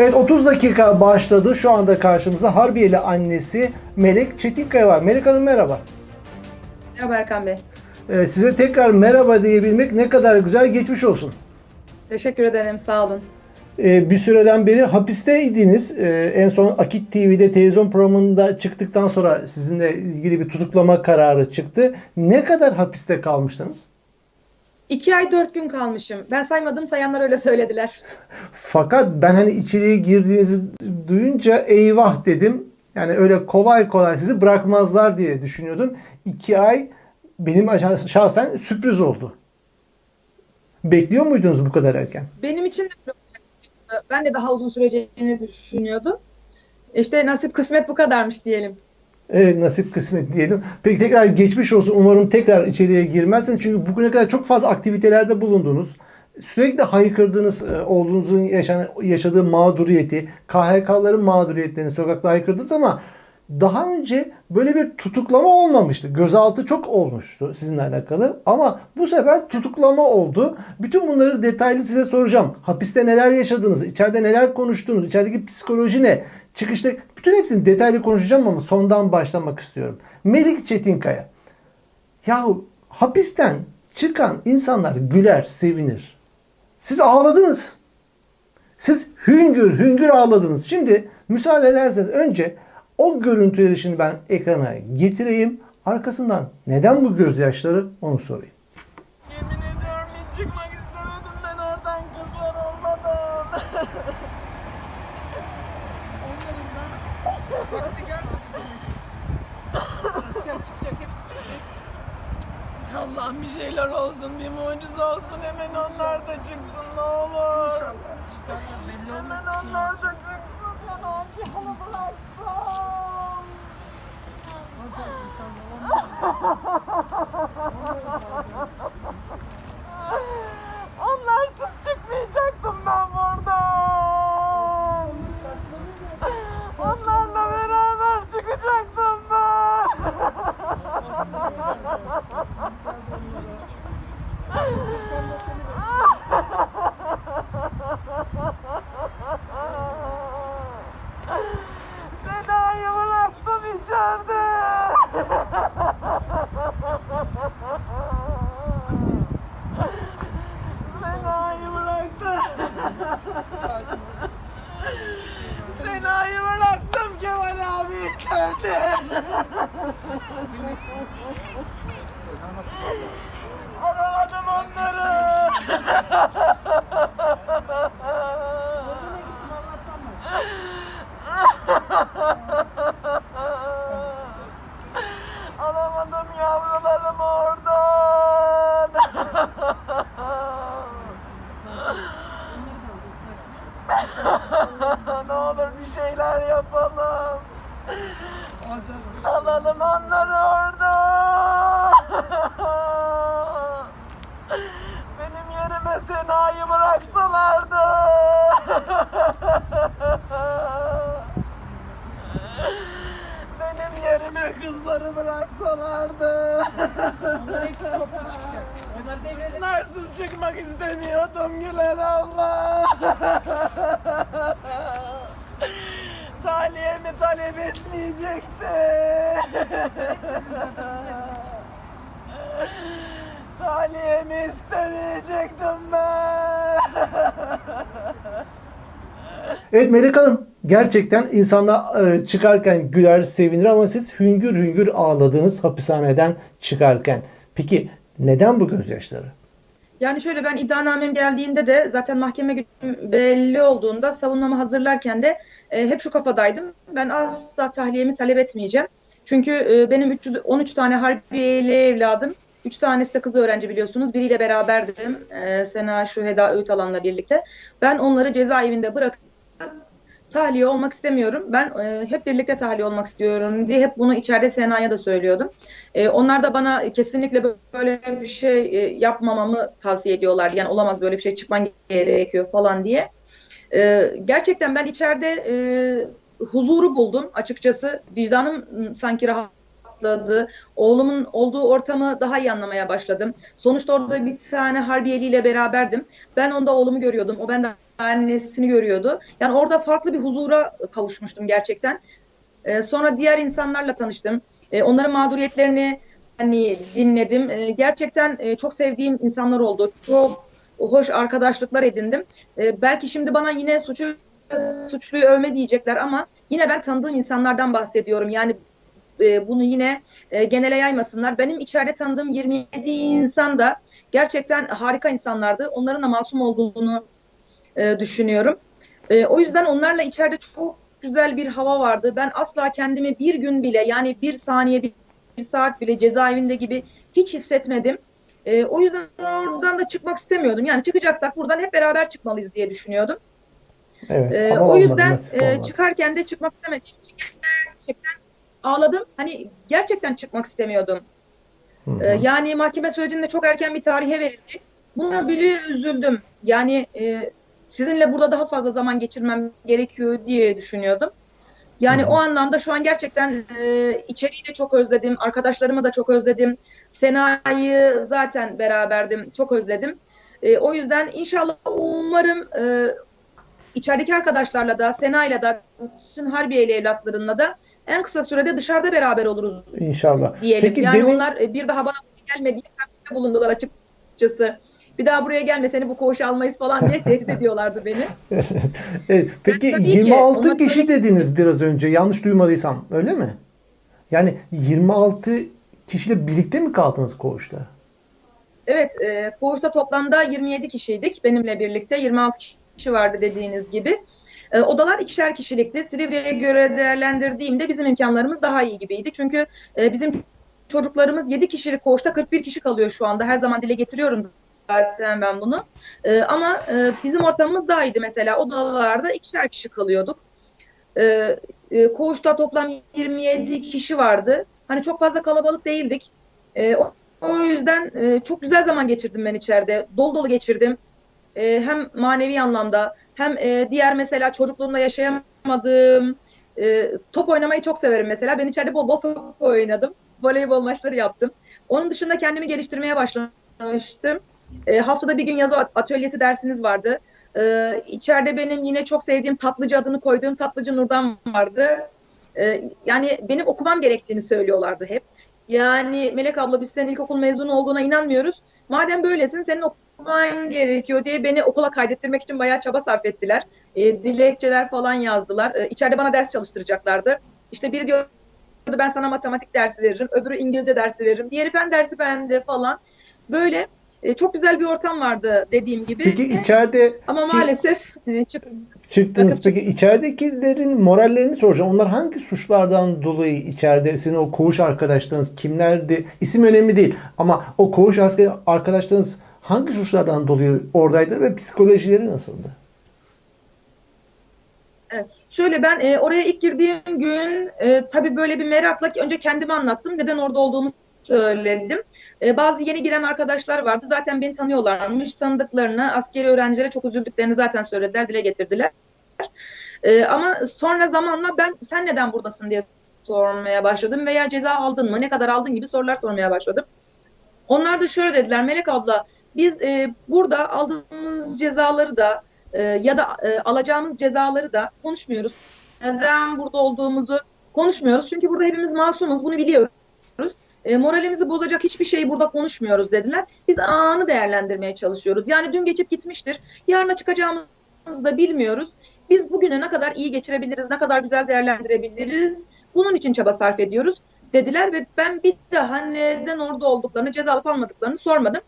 Evet 30 dakika başladı. Şu anda karşımıza Harbiyeli annesi Melek Çetinkaya var. Melek Hanım merhaba. Merhaba Erkan Bey. Ee, size tekrar merhaba diyebilmek ne kadar güzel geçmiş olsun. Teşekkür ederim. Sağ olun. Ee, bir süreden beri hapisteydiniz. Ee, en son Akit TV'de televizyon programında çıktıktan sonra sizinle ilgili bir tutuklama kararı çıktı. Ne kadar hapiste kalmıştınız? İki ay dört gün kalmışım. Ben saymadım sayanlar öyle söylediler. Fakat ben hani içeriye girdiğinizi duyunca eyvah dedim. Yani öyle kolay kolay sizi bırakmazlar diye düşünüyordum. İki ay benim şahsen sürpriz oldu. Bekliyor muydunuz bu kadar erken? Benim için de ben de daha uzun süreceğini düşünüyordum. İşte nasip kısmet bu kadarmış diyelim. Evet nasip kısmet diyelim. Peki tekrar geçmiş olsun. Umarım tekrar içeriye girmezsiniz. Çünkü bugüne kadar çok fazla aktivitelerde bulundunuz. Sürekli haykırdığınız e, oğlunuzun yaşan, yaşadığı mağduriyeti, KHK'ların mağduriyetlerini sokakta haykırdınız ama daha önce böyle bir tutuklama olmamıştı. Gözaltı çok olmuştu sizinle alakalı. Ama bu sefer tutuklama oldu. Bütün bunları detaylı size soracağım. Hapiste neler yaşadınız? içeride neler konuştunuz? içerideki psikoloji ne? Çıkışta bütün hepsini detaylı konuşacağım ama sondan başlamak istiyorum. Melik Çetinkaya. Yahu hapisten çıkan insanlar güler, sevinir. Siz ağladınız. Siz hüngür hüngür ağladınız. Şimdi müsaade ederseniz önce o görüntüleri şimdi ben ekrana getireyim. Arkasından neden bu gözyaşları onu sorayım. Yemin Allah'ım bir şeyler olsun, bir mucize olsun. Hemen onlar da çıksın ne olur. İnşallah çıkarlar belli olmaz. Hemen onlar da çıksın. Yanağım bir halı bıraksam. Olacak inşallah. Lord. Evet Melek Hanım gerçekten insanlar e, çıkarken güler sevinir ama siz hüngür hüngür ağladınız hapishaneden çıkarken. Peki neden bu gözyaşları? Yani şöyle ben iddianamem geldiğinde de zaten mahkeme günü belli olduğunda savunmamı hazırlarken de e, hep şu kafadaydım. Ben asla tahliyemi talep etmeyeceğim. Çünkü e, benim 300 13 tane harbiyeli evladım. 3 tanesi de kız öğrenci biliyorsunuz. Biriyle beraberdim. E, Sena Şüheda Öğütalan'la birlikte. Ben onları cezaevinde bırakıp tahliye olmak istemiyorum. Ben e, hep birlikte tahliye olmak istiyorum diye hep bunu içeride Sena'ya da söylüyordum. E, onlar da bana kesinlikle böyle bir şey e, yapmamamı tavsiye ediyorlar. Yani olamaz böyle bir şey çıkman gerekiyor falan diye. E, gerçekten ben içeride e, huzuru buldum açıkçası. Vicdanım sanki rahatladı. Oğlumun olduğu ortamı daha iyi anlamaya başladım. Sonuçta orada bir tane harbiyeliyle beraberdim. Ben onda oğlumu görüyordum. O benden annesini görüyordu. Yani orada farklı bir huzura kavuşmuştum gerçekten. Ee, sonra diğer insanlarla tanıştım. Ee, onların mağduriyetlerini hani dinledim. Ee, gerçekten e, çok sevdiğim insanlar oldu. Çok hoş arkadaşlıklar edindim. Ee, belki şimdi bana yine suçu suçluyu övme diyecekler ama yine ben tanıdığım insanlardan bahsediyorum. Yani e, bunu yine e, genele yaymasınlar. Benim içeride tanıdığım 27 insan da gerçekten harika insanlardı. Onların da masum olduğunu e, düşünüyorum. E, o yüzden onlarla içeride çok güzel bir hava vardı. Ben asla kendimi bir gün bile yani bir saniye bir, saat bile cezaevinde gibi hiç hissetmedim. E, o yüzden oradan da çıkmak istemiyordum. Yani çıkacaksak buradan hep beraber çıkmalıyız diye düşünüyordum. Evet. Ama o olmadı, yüzden e, çıkarken de çıkmak istemediğim için gerçekten ağladım. Hani gerçekten çıkmak istemiyordum. Hı hı. Ee, yani mahkeme sürecinde çok erken bir tarihe verildi. Buna bile üzüldüm. Yani e, sizinle burada daha fazla zaman geçirmem gerekiyor diye düşünüyordum. Yani o anlamda şu an gerçekten e, içeriği de çok özledim. Arkadaşlarımı da çok özledim. Sena'yı zaten beraberdim. Çok özledim. E, o yüzden inşallah umarım e, içerideki arkadaşlarla da Sena'yla da bütün Harbiye'li evlatlarımla da en kısa sürede dışarıda beraber oluruz İnşallah. diyelim. Peki yani demin onlar e, bir daha bana gelmediği bulundular açıkçası. Bir daha buraya gelme seni bu koğuşa almayız falan diye tehdit ediyorlardı beni. Evet, peki ki 26 ona kişi dediniz biraz önce. Yanlış duymadıysam. Öyle mi? Yani 26 kişiyle birlikte mi kaldınız koğuşta? Evet, e, koğuşta toplamda 27 kişiydik benimle birlikte. 26 kişi vardı dediğiniz gibi. E, odalar ikişer kişilikti. Silivri'ye göre değerlendirdiğimde bizim imkanlarımız daha iyi gibiydi. Çünkü e, bizim çocuklarımız 7 kişilik koğuşta 41 kişi kalıyor şu anda. Her zaman dile getiriyorum zaten ben bunu. E, ama e, bizim ortamımız daha iyiydi mesela. Odalarda ikişer kişi kalıyorduk. E, e, koğuşta toplam 27 kişi vardı. Hani çok fazla kalabalık değildik. E, o, o yüzden e, çok güzel zaman geçirdim ben içeride. Dolu dolu geçirdim. E, hem manevi anlamda hem e, diğer mesela çocukluğumda yaşayamadığım e, top oynamayı çok severim mesela. Ben içeride bol bol top oynadım. Voleybol maçları yaptım. Onun dışında kendimi geliştirmeye başlamıştım. E, haftada bir gün yazı atölyesi dersiniz vardı. E, içeride benim yine çok sevdiğim tatlıcı adını koyduğum tatlıcı Nurdan vardı. E, yani benim okumam gerektiğini söylüyorlardı hep. Yani Melek abla biz senin ilkokul mezunu olduğuna inanmıyoruz. Madem böylesin senin okuman gerekiyor diye beni okula kaydettirmek için bayağı çaba sarf ettiler. E, dilekçeler falan yazdılar. E, içeride bana ders çalıştıracaklardı. İşte biri diyordu ben sana matematik dersi veririm, öbürü İngilizce dersi veririm, diğeri fen dersi bende falan. Böyle e, çok güzel bir ortam vardı dediğim gibi. Peki içeride Ama ki- maalesef e, çık çıktınız. Peki içeridekilerin morallerini soracağım. Onlar hangi suçlardan dolayı içeride sizin o koğuş arkadaşlarınız kimlerdi? İsim önemli değil ama o koğuş arkadaşlarınız hangi suçlardan dolayı oradaydı ve psikolojileri nasıldı? Evet. Şöyle ben e, oraya ilk girdiğim gün e, tabii böyle bir merakla önce kendimi anlattım. Neden orada olduğumu söyledim. E, bazı yeni giren arkadaşlar vardı. Zaten beni tanıyorlarmış. Tanıdıklarını, askeri öğrencilere çok üzüldüklerini zaten söylediler, dile getirdiler. E, ama sonra zamanla ben sen neden buradasın diye sormaya başladım veya ceza aldın mı, ne kadar aldın gibi sorular sormaya başladım. Onlar da şöyle dediler, Melek abla biz e, burada aldığımız cezaları da e, ya da e, alacağımız cezaları da konuşmuyoruz. Neden burada olduğumuzu konuşmuyoruz. Çünkü burada hepimiz masumuz, bunu biliyoruz. E, moralimizi bozacak hiçbir şey burada konuşmuyoruz dediler. Biz anı değerlendirmeye çalışıyoruz. Yani dün geçip gitmiştir. Yarına çıkacağımızı da bilmiyoruz. Biz bugünü ne kadar iyi geçirebiliriz, ne kadar güzel değerlendirebiliriz. Bunun için çaba sarf ediyoruz dediler ve ben bir daha neden orada olduklarını, ceza alıp almadıklarını sormadım.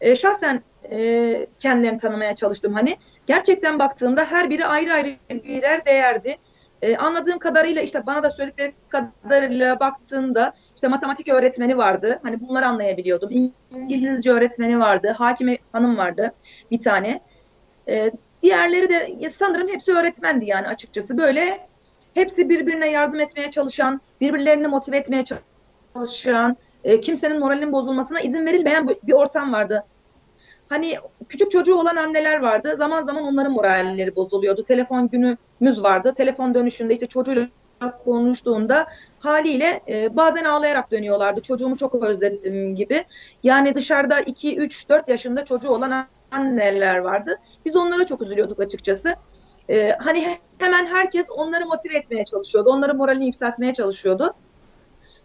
E, şahsen e, kendilerini tanımaya çalıştım hani. Gerçekten baktığımda her biri ayrı ayrı birer değerdi. E, anladığım kadarıyla işte bana da söyledikleri kadarıyla baktığımda işte matematik öğretmeni vardı. Hani bunları anlayabiliyordum. İngilizce öğretmeni vardı. Hakime hanım vardı bir tane. E, diğerleri de sanırım hepsi öğretmendi yani açıkçası. Böyle hepsi birbirine yardım etmeye çalışan, birbirlerini motive etmeye çalışan, e, kimsenin moralinin bozulmasına izin verilmeyen bir ortam vardı. Hani küçük çocuğu olan anneler vardı. Zaman zaman onların moralleri bozuluyordu. Telefon günümüz vardı. Telefon dönüşünde işte çocuğuyla konuştuğunda haliyle e, bazen ağlayarak dönüyorlardı. Çocuğumu çok özledim gibi. Yani dışarıda 2, 3, 4 yaşında çocuğu olan anneler vardı. Biz onlara çok üzülüyorduk açıkçası. Ee, hani he- hemen herkes onları motive etmeye çalışıyordu. Onların moralini yükseltmeye çalışıyordu.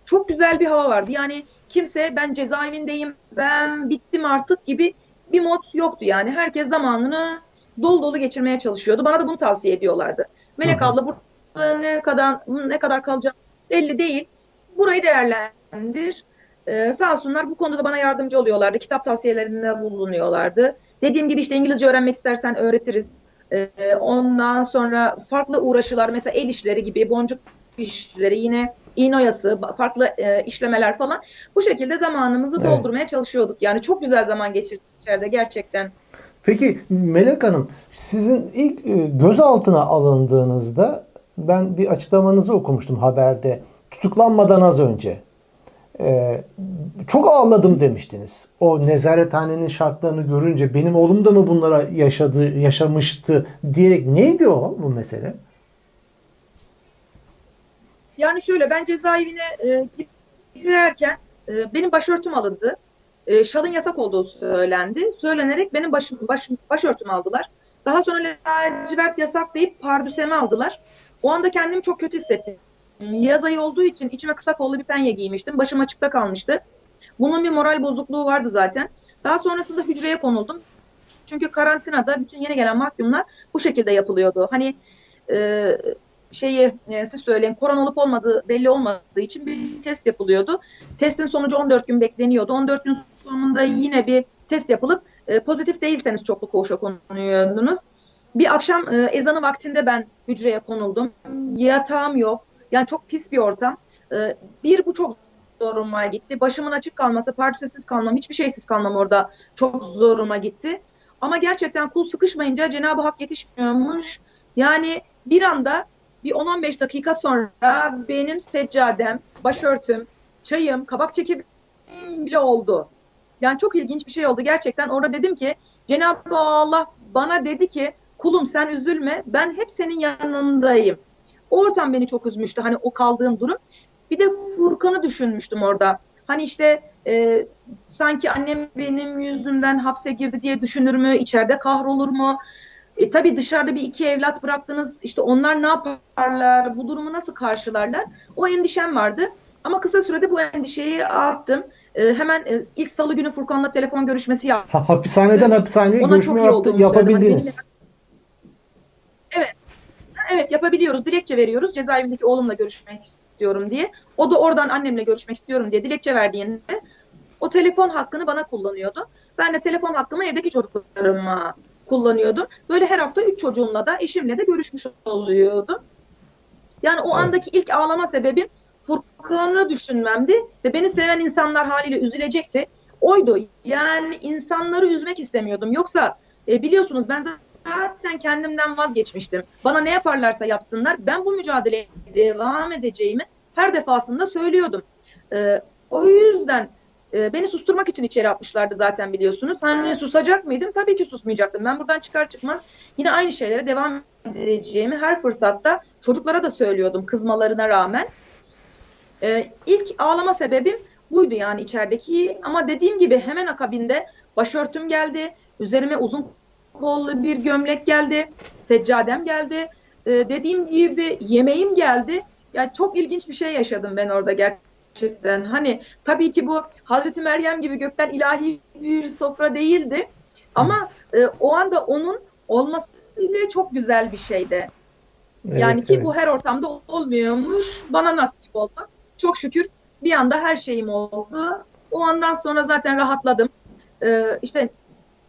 Çok güzel bir hava vardı. Yani kimse ben cezaevindeyim, ben bittim artık gibi bir mod yoktu yani. Herkes zamanını dolu dolu geçirmeye çalışıyordu. Bana da bunu tavsiye ediyorlardı. Melek hı. abla burada ne kadar ne kadar kalacağım belli değil. Burayı değerlendir. Ee, sağ olsunlar bu konuda da bana yardımcı oluyorlardı. Kitap tavsiyelerinde bulunuyorlardı. Dediğim gibi işte İngilizce öğrenmek istersen öğretiriz. Ee, ondan sonra farklı uğraşılar mesela el işleri gibi boncuk işleri yine iğne oyası farklı e, işlemeler falan. Bu şekilde zamanımızı Evet. doldurmaya çalışıyorduk. Yani çok güzel zaman geçirdik içeride gerçekten. Peki Melek Hanım sizin ilk e, gözaltına alındığınızda ben bir açıklamanızı okumuştum haberde. Tutuklanmadan az önce. Ee, çok ağladım demiştiniz. O nezarethanenin şartlarını görünce benim oğlum da mı bunlara yaşadı, yaşamıştı diyerek neydi o bu mesele? Yani şöyle ben cezaevine e, girerken e, benim başörtüm alındı. E, şalın yasak olduğu söylendi. Söylenerek benim başım, baş, başörtümü aldılar. Daha sonra lacivert yasak deyip pardüsemi aldılar. O anda kendimi çok kötü hissettim. Yaz ayı olduğu için içime kısa kollu bir penye giymiştim. Başım açıkta kalmıştı. Bunun bir moral bozukluğu vardı zaten. Daha sonrasında hücreye konuldum. Çünkü karantinada bütün yeni gelen mahkumlar bu şekilde yapılıyordu. Hani e, şeyi e, siz söyleyin korona olup olmadığı belli olmadığı için bir test yapılıyordu. Testin sonucu 14 gün bekleniyordu. 14 gün sonunda yine bir test yapılıp e, pozitif değilseniz çoklu koğuşa konuluyordunuz. Bir akşam e, ezanı vaktinde ben hücreye konuldum. Yatağım yok. Yani çok pis bir ortam. E, bir bu çok zoruma gitti. Başımın açık kalması, pardüsesiz kalmam, hiçbir şeysiz kalmam orada çok zoruma gitti. Ama gerçekten kul sıkışmayınca Cenab-ı Hak yetişmiyormuş. Yani bir anda bir 10-15 dakika sonra benim seccadem, başörtüm, çayım, kabak çekim bile oldu. Yani çok ilginç bir şey oldu gerçekten. Orada dedim ki Cenab-ı Allah bana dedi ki kulum sen üzülme ben hep senin yanındayım. O ortam beni çok üzmüştü hani o kaldığım durum. Bir de Furkan'ı düşünmüştüm orada. Hani işte e, sanki annem benim yüzümden hapse girdi diye düşünür mü? İçeride kahrolur mu? E, tabii dışarıda bir iki evlat bıraktınız. İşte onlar ne yaparlar? Bu durumu nasıl karşılarlar? O endişem vardı. Ama kısa sürede bu endişeyi attım. E, hemen e, ilk salı günü Furkan'la telefon görüşmesi yaptım. Ha, hapishaneden hapishaneye Ona görüşme yaptı, olduğunu söyledim. Evet yapabiliyoruz. Dilekçe veriyoruz. Cezaevindeki oğlumla görüşmek istiyorum diye. O da oradan annemle görüşmek istiyorum diye dilekçe verdiğinde o telefon hakkını bana kullanıyordu. Ben de telefon hakkımı evdeki çocuklarıma kullanıyordum. Böyle her hafta üç çocuğumla da eşimle de görüşmüş oluyordum. Yani o andaki ilk ağlama sebebim Furkan'ı düşünmemdi ve beni seven insanlar haliyle üzülecekti. Oydu. Yani insanları üzmek istemiyordum. Yoksa e, biliyorsunuz ben zaten kendimden vazgeçmiştim. Bana ne yaparlarsa yapsınlar ben bu mücadeleye devam edeceğimi her defasında söylüyordum. E, o yüzden e, beni susturmak için içeri atmışlardı zaten biliyorsunuz. Hani susacak mıydım? Tabii ki susmayacaktım. Ben buradan çıkar çıkmaz yine aynı şeylere devam edeceğimi her fırsatta çocuklara da söylüyordum kızmalarına rağmen. E, ilk ağlama sebebim buydu yani içerideki ama dediğim gibi hemen akabinde başörtüm geldi. Üzerime uzun kollu bir gömlek geldi. Seccadem geldi. E, dediğim gibi yemeğim geldi. Yani çok ilginç bir şey yaşadım ben orada gerçekten. Hani tabii ki bu Hazreti Meryem gibi gökten ilahi bir sofra değildi. Ama e, o anda onun olması bile çok güzel bir şeydi. Yani Evet, ki evet. bu her ortamda olmuyormuş. Bana nasip oldu. Çok şükür bir anda her şeyim oldu. O andan sonra zaten rahatladım. Ee, işte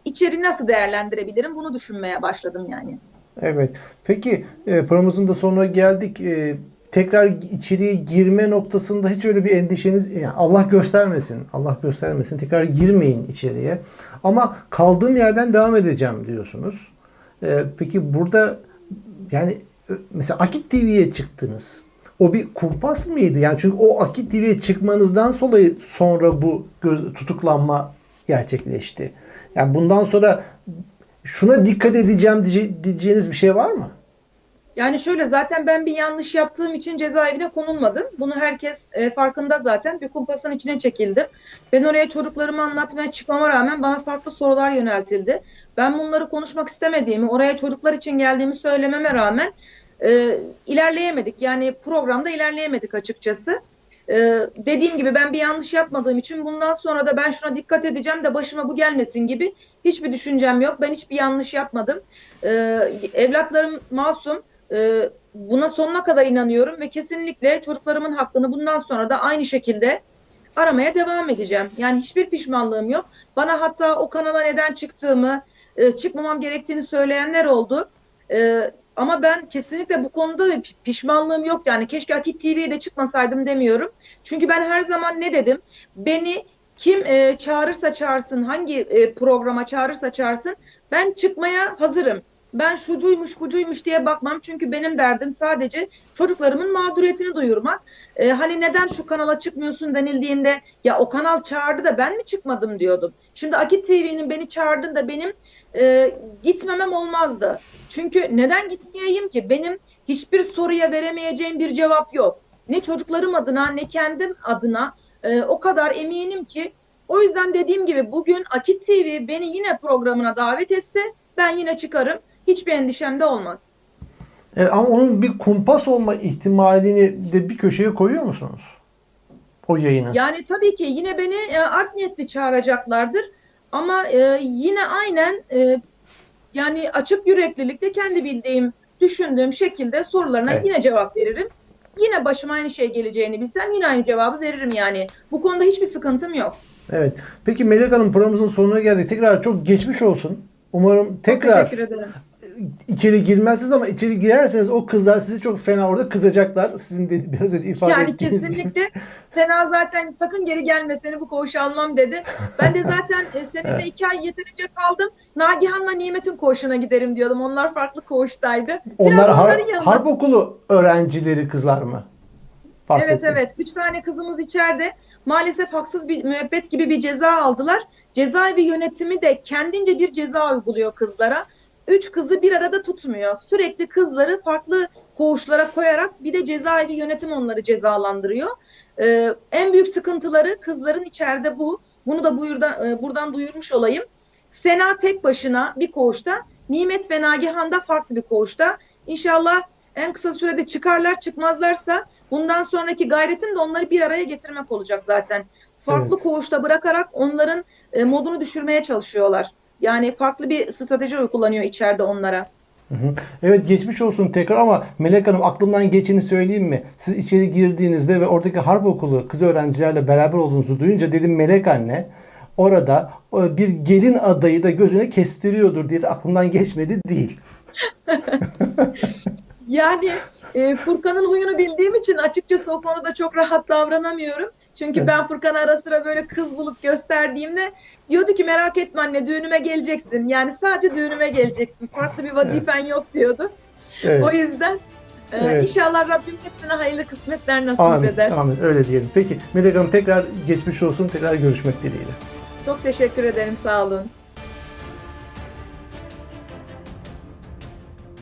içeri nasıl değerlendirebilirim bunu düşünmeye başladım yani. Evet. Peki e, programımızın da sonuna geldik. E, tekrar içeriye girme noktasında hiç öyle bir endişeniz yani Allah göstermesin. Allah göstermesin. Tekrar girmeyin içeriye. Ama kaldığım yerden devam edeceğim diyorsunuz. E, peki burada yani e, mesela Akit TV'ye çıktınız. O bir kumpas mıydı? Yani çünkü o Akit TV'ye çıkmanızdan dolayı sonra bu göz, tutuklanma gerçekleşti. Yani bundan sonra şuna dikkat edeceğim diye- diyeceğiniz bir şey var mı? Yani şöyle zaten ben bir yanlış yaptığım için cezaevine konulmadım. Bunu herkes e, farkında zaten. Bir kumpasın içine çekildim. Ben oraya çocuklarımı anlatmaya çıkmama rağmen bana farklı sorular yöneltildi. Ben bunları konuşmak istemediğimi, oraya çocuklar için geldiğimi söylememe rağmen e, ilerleyemedik. Yani programda ilerleyemedik açıkçası. E, dediğim gibi ben bir yanlış yapmadığım için bundan sonra da ben şuna dikkat edeceğim de başıma bu gelmesin gibi hiçbir düşüncem yok. Ben hiçbir yanlış yapmadım. E, evlatlarım masum. E, buna sonuna kadar inanıyorum ve kesinlikle çocuklarımın hakkını bundan sonra da aynı şekilde aramaya devam edeceğim. Yani hiçbir pişmanlığım yok. Bana hatta o kanala neden çıktığımı, e, çıkmamam gerektiğini söyleyenler oldu. E, ama ben kesinlikle bu konuda pişmanlığım yok. Yani keşke Akit TV'ye de çıkmasaydım demiyorum. Çünkü ben her zaman ne dedim? Beni kim e, çağırırsa çağırsın, hangi e, programa çağırırsa çağırsın ben çıkmaya hazırım. Ben şucuymuş bucuymuş diye bakmam. Çünkü benim derdim sadece çocuklarımın mağduriyetini duyurmak. E, hani neden şu kanala çıkmıyorsun denildiğinde ya o kanal çağırdı da ben mi çıkmadım diyordum. Şimdi Akit TV'nin beni çağırdığında benim e, gitmemem olmazdı. Çünkü neden gitmeyeyim ki? Benim hiçbir soruya veremeyeceğim bir cevap yok. Ne çocuklarım adına ne kendim adına e, o kadar eminim ki. O yüzden dediğim gibi bugün Akit TV beni yine programına davet etse ben yine çıkarım. Hiçbir endişem de olmaz. Evet, ama onun bir kumpas olma ihtimalini de bir köşeye koyuyor musunuz? O yayını. Yani tabii ki yine beni e, art niyetli çağıracaklardır. Ama e, yine aynen e, yani açık yüreklilikte kendi bildiğim, düşündüğüm şekilde sorularına Evet. yine cevap veririm. Yine başıma aynı şey geleceğini bilsem yine aynı cevabı veririm yani. Bu konuda hiçbir sıkıntım yok. Evet. Peki Melek Hanım programımızın sonuna geldik. Tekrar çok geçmiş olsun. Umarım tekrar. İçeri girmezsiniz ama içeri girerseniz o kızlar sizi çok fena orada kızacaklar. Sizin de biraz önce ifade Yani ettiğiniz gibi. kesinlikle Sena zaten sakın geri gelme seni bu koğuşa almam dedi. Ben de zaten e, seninle iki ay yeterince kaldım. Nagihan'la Nimet'in koğuşuna giderim diyordum. Onlar farklı koğuştaydı. Biraz Onlar har- yanına- harp okulu öğrencileri kızlar mı? Evet Bahsettiğim. evet. Üç tane kızımız içeride. Maalesef haksız bir müebbet gibi bir ceza aldılar. Cezaevi yönetimi de kendince bir ceza uyguluyor kızlara. Üç kızı bir arada tutmuyor. Sürekli kızları farklı koğuşlara koyarak bir de cezaevi yönetim onları cezalandırıyor. Ee, en büyük sıkıntıları kızların içeride bu. Bunu da buyurdan, e, buradan duyurmuş olayım. Sena tek başına bir koğuşta, Nimet ve Nagihan da farklı bir koğuşta. İnşallah en kısa sürede çıkarlar çıkmazlarsa bundan sonraki gayretim de onları bir araya getirmek olacak zaten. Farklı Evet. koğuşta bırakarak onların e, modunu düşürmeye çalışıyorlar. Yani farklı bir strateji uygulanıyor içeride onlara. Evet geçmiş olsun tekrar ama Melek Hanım aklımdan geçeni söyleyeyim mi? Siz içeri girdiğinizde ve oradaki harp okulu kız öğrencilerle beraber olduğunuzu duyunca dedim Melek anne orada e, bir gelin adayı da gözüne kestiriyordur diye de aklımdan geçmedi değil. Yani e, Furkan'ın huyunu bildiğim için açıkçası o konuda çok rahat davranamıyorum. Çünkü Evet. ben Furkan'a ara sıra böyle kız bulup gösterdiğimde diyordu ki merak etme anne düğünüme geleceksin. Yani sadece düğünüme geleceksin. Farklı bir vazifen yok diyordu. Evet. O yüzden e, Evet. inşallah Rabbim hepsine hayırlı kısmetler nasip Amin, eder. amin. Öyle diyelim. Peki Melek Hanım tekrar geçmiş olsun. Tekrar görüşmek dileğiyle. Çok teşekkür ederim. Sağ olun.